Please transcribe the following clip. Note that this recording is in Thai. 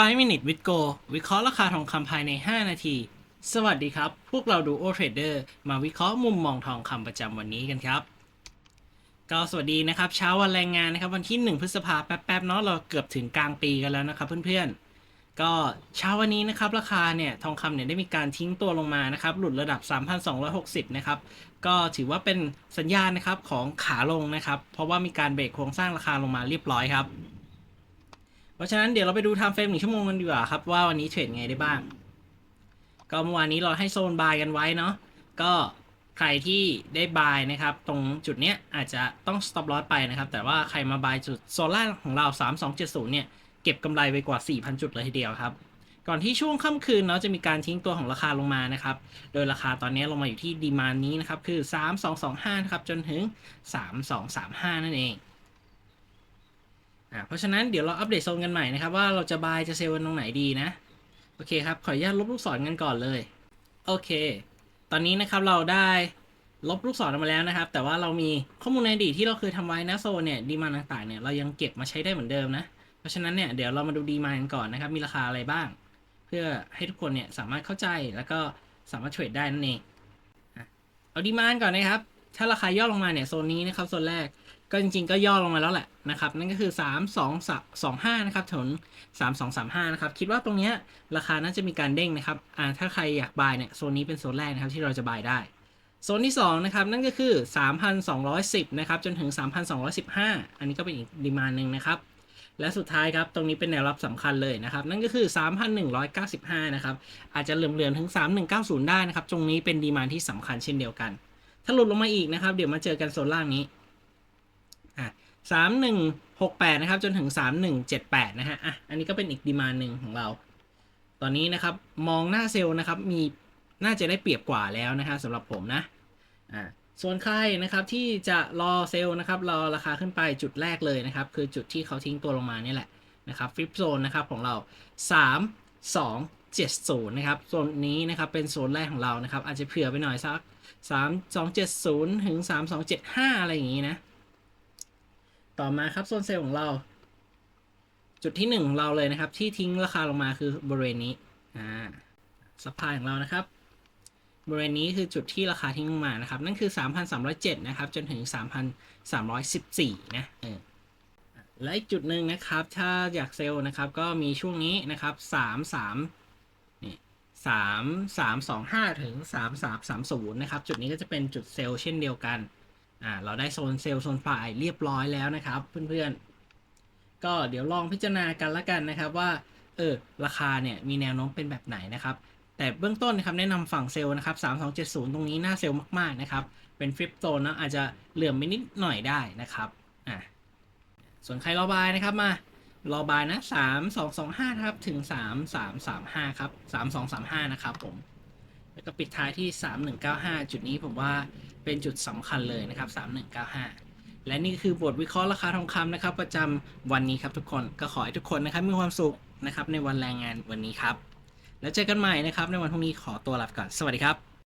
5 Minute with Go วิเคราะห์ราคาทองคำภายใน 5 นาที สวัสดีครับ พวกเราดูโอเทรดเดอร์มาวิเคราะห์มุมมองทองคำประจำวันนี้กันครับ ก็สวัสดีนะครับ เช้าวันแรงงานนะครับวันที่ 1 พฤษภาแป๊บๆเนาะเราเกือบถึงกลางปีกันแล้วนะครับเพื่อนๆ ก็เช้าวันนี้นะครับราคาเนี่ยทองคำเนี่ยได้มีการทิ้งตัวลงมานะครับหลุดระดับ 3,260 นะครับก็ถือว่าเป็นสัญญาณนะครับของขาลงนะครับเพราะว่ามีการเบรกโครงสร้างราคาลงมาเรียบร้อยครับ เพราะฉะนั้นเดี๋ยวเราไปดูไทม์เฟรมหนึ่งชั่วโมงกันดีกว่าครับว่าวันนี้เทรดไงได้บ้าง ก็เมื่อวานนี้เราให้โซนบายกันไว้เนาะก็ใครที่ได้บายนะครับ ตรงจุดเนี้ยอาจจะต้อง stop loss ไปนะครับ แต่ว่าใครมาบายจุดโซนล่างของเรา 3270 เนี่ย เก็บกำไรไปกว่า 4,000 จุดเลยทีเดียวครับ ก่อนที่ช่วงค่ำคืนเนาะจะมีการทิ้งตัวของราคาลงมานะครับ โดยราคาตอนนี้ลงมาอยู่ที่ดีมานนี้นะครับ คือ 3225 นะครับ จนถึง 3235 นั่นเอง อ่าเพราะฉะนั้นเดี๋ยวเราอัปเดตโซนกันใหม่นะครับว่าเราจะบายจะเซลล์กันตรงไหนดีนะ โอเคครับ ขออนุญาตลบลูกศรกันก่อนเลย โอเค ตอนนี้นะครับเราได้ลบลูกศรออกมาแล้วนะครับ แต่ว่าเรามีข้อมูลในอดีตที่เราเคยทำไว้นะโซนเนี่ยดีมานต่างๆเนี่ยเรายังเก็บมาใช้ได้เหมือนเดิมนะ เพราะฉะนั้นเนี่ยเดี๋ยวเรามาดูดีมานกันก่อนนะครับ มีราคาอะไรบ้าง เพื่อให้ทุกคนเนี่ยสามารถเข้าใจแล้วก็สามารถเทรดได้นั่นเองเอาดีมานก่อนนะครับ ถ้าราคาย่อลงมาเนี่ยโซนนี้นะครับโซนแรก ก็จริงๆก็ย่อลงมาแล้วแหละนะครับนั่นก็คือ 3 2 2 5นะครับถนน3 2 3 5นะครับคิดว่าตรงเนี้ยราคาน่าจะมีการเด้งนะครับอ่าถ้าใครอยากบายเนี่ยโซนนี้เป็นโซนแรกนะครับที่เราจะบายได้โซนที่2นะครับนั่นก็คือ 3,210นะครับจนถึง 3,215 อันนี้ก็เป็นอีกดีมานหนึ่งนะครับและสุดท้ายครับตรงนี้เป็นแนวรับสำคัญเลยนะครับนั่นก็คือ 3,195นะครับอาจจะเหลื่อมๆถึง 3190 ได้นะครับตรงนี้เป็นดีมานที่สำคัญเช่นเดียวกัน ถ้าหลุดลงมาอีกนะครับเดี๋ยวมาเจอกันโซนล่างนี้ 3168 นะครับ จนถึง 3178 นะฮะ อะ อันนี้ก็เป็นอีกดีมาหนึ่งของเรา ตอนนี้นะครับ มองหน้าเซลล์นะครับ มีน่าจะได้เปรียบกว่าแล้วนะฮะสำหรับผมนะ อ่า ส่วนใครนะครับที่จะรอเซลล์นะครับ รอราคาขึ้นไปจุดแรกเลยนะครับ คือจุดที่เขาทิ้งตัวลงมานี่แหละนะครับฟลิปโซนนะครับของเรา 3 2 7 0นะครับโซนนี้นะครับเป็นโซนแรกของเรานะครับ อาจจะเผื่อไปหน่อยสัก 3 2 7 0 ถึง 3 2 7 5 อะไรอย่างนี้นะ ต่อมาครับโซนเซลล์ของเรา จุดที่หนึ่งของเราเลยนะครับ ที่ทิ้งราคาลงมาคือบริเวณนี้อ่าซัพพายของเรานะครับ บริเวณนี้คือจุดที่ราคาทิ้งลงมานะครับ นั่นคือ 3,307 นะครับ จนถึง 3,314 นะเออและอีกจุดหนึ่งนะครับ ถ้าอยากเซลล์นะครับ ก็มีช่วงนี้นะครับ 33นี่3325ถึง3330นะครับ จุดนี้ก็จะเป็นจุดเซลล์เช่นเดียวกัน อ่าเราได้โซนเซลล์โซนฝ่ายเรียบร้อยแล้วนะครับเพื่อนๆ ก็เดี๋ยวลองพิจารณากันละกันนะครับว่าเออราคาเนี่ยมีแนวโน้มเป็นแบบไหนนะครับ แต่เบื้องต้นนะครับแนะนำฝั่งเซลล์นะครับ 3270 ตรงนี้หน้าเซลล์มากๆนะครับ เป็นฟลิปโซนนะอาจจะเหลื่อมไปนิดหน่อยได้นะครับอะส่วนใครรอบายนะครับมารอบายนะ 3225ครับถึง 3335 ครับ 3235 นะครับผม แล้วก็ปิดท้ายที่ 3195 จุดนี้ผมว่า เป็นจุดสำคัญเลยนะครับ 3195 และนี่คือบทวิเคราะห์ราคาทองคำนะครับ ประจำวันนี้ครับทุกคนก็ขอให้ทุกคนนะครับมีความสุขนะครับในวันแรงงานวันนี้ครับ แล้วเจอกันใหม่นะครับในวันพรุ่งนี้ขอตัวลาไปก่อนสวัสดีครับ